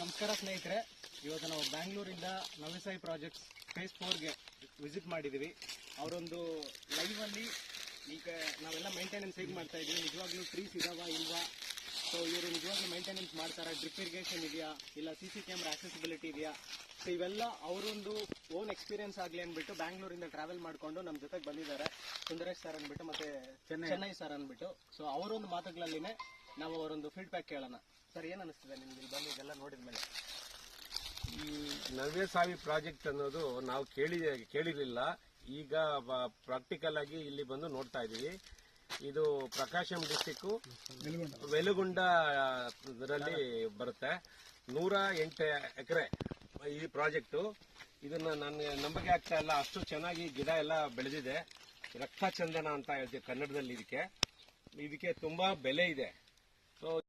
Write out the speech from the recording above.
ನಮಸ್ಕಾರ ಸ್ನೇಹಿತರೆ ಇವತ್ತು ನಾವು ಬ್ಯಾಂಗ್ಳೂರಿಂದ ನವಿಸಾಯಿ ಪ್ರಾಜೆಕ್ಟ್ಸ್ ಫೇಸ್ ಫೋರ್ಗೆ ವಿಸಿಟ್ ಮಾಡಿದೀವಿ. ಅವರೊಂದು ಲೈವ್ ಅಲ್ಲಿ ಈಗ ನಾವೆಲ್ಲ ಮೇಂಟೆನೆನ್ಸ್ ಹೇಗೆ ಮಾಡ್ತಾ ಇದೀವಿ ನಿಜವಾಗ್ಲೂ ಟ್ರೀಸ್ ಇದಾವ ಇಲ್ವಾ? ಸೊ ಇವರು ನಿಜವಾಗ್ಲೂ ಮೇಂಟೆನೆನ್ಸ್ ಮಾಡ್ತಾರಾ? ಡ್ರಿಪ್ ಇರಿಗೇಷನ್ ಇದೆಯಾ? ಇಲ್ಲ ಸಿ ಸಿ ಕ್ಯಾಮ್ರಾ ಆಕ್ಸೆಸಿಬಿಲಿಟಿ ಇದೆಯಾ? ಸೊ ಇವೆಲ್ಲ ಅವರೊಂದು ಓನ್ ಎಕ್ಸ್ಪೀರಿಯನ್ಸ್ ಆಗಲಿ ಅಂದ್ಬಿಟ್ಟು ಬ್ಯಾಂಗ್ಳೂರಿಂದ ಟ್ರಾವೆಲ್ ಮಾಡ್ಕೊಂಡು ನಮ್ಮ ಜೊತೆಗೆ ಬಂದಿದ್ದಾರೆ. ಸುಂದರೇಶ್ ಸರ್ ಅಂದ್ಬಿಟ್ಟು ಮತ್ತೆ ಚೆನ್ನೈ. ಸರ್ ಅಂದ್ಬಿಟ್ಟು. ಸೊ ಅವರೊಂದು ಮಾತುಗಳಲ್ಲಿನೇ ನಾವು ಅವರೊಂದು ಫೀಡ್ಬ್ಯಾಕ್ ಕೇಳೋಣ. ಸರ್ ಏನು ಅನಿಸ್ತದೆ ನಿಮ್ಗೆ ಇಲ್ಲಿ ಬಂದು ಇದೆಲ್ಲ ನೋಡಿದ ಮೇಲೆ? ಈ ನವ್ಯಸಾವಿ ಪ್ರಾಜೆಕ್ಟ್ ಅನ್ನೋದು ನಾವು ಕೇಳಿ ಕೇಳಿರಲಿಲ್ಲ. ಈಗ ಪ್ರಾಕ್ಟಿಕಲ್ ಆಗಿ ಇಲ್ಲಿ ಬಂದು ನೋಡ್ತಾ ಇದೀವಿ. ಇದು ಪ್ರಕಾಶಂ ಡಿಸ್ಟಿಕ್ಕು ವೆಲುಗುಂಡ. ಇದರಲ್ಲಿ ಬರುತ್ತೆ. ನೂರ ಎಂಟು ಎಕರೆ ಈ ಪ್ರಾಜೆಕ್ಟು ಇದನ್ನ ನನಗೆ ನಂಬಿಕೆ ಆಗ್ತಾ ಇಲ್ಲ. ಅಷ್ಟು ಚೆನ್ನಾಗಿ ಗಿಡ ಎಲ್ಲ ಬೆಳೆದಿದೆ. ರಕ್ತ ಚಂದನ ಅಂತ ಹೇಳ್ತೀವಿ ಕನ್ನಡದಲ್ಲಿ ಇದಕ್ಕೆ. ಇದಕ್ಕೆ ತುಂಬಾ ಬೆಲೆ ಇದೆ. ಸೊ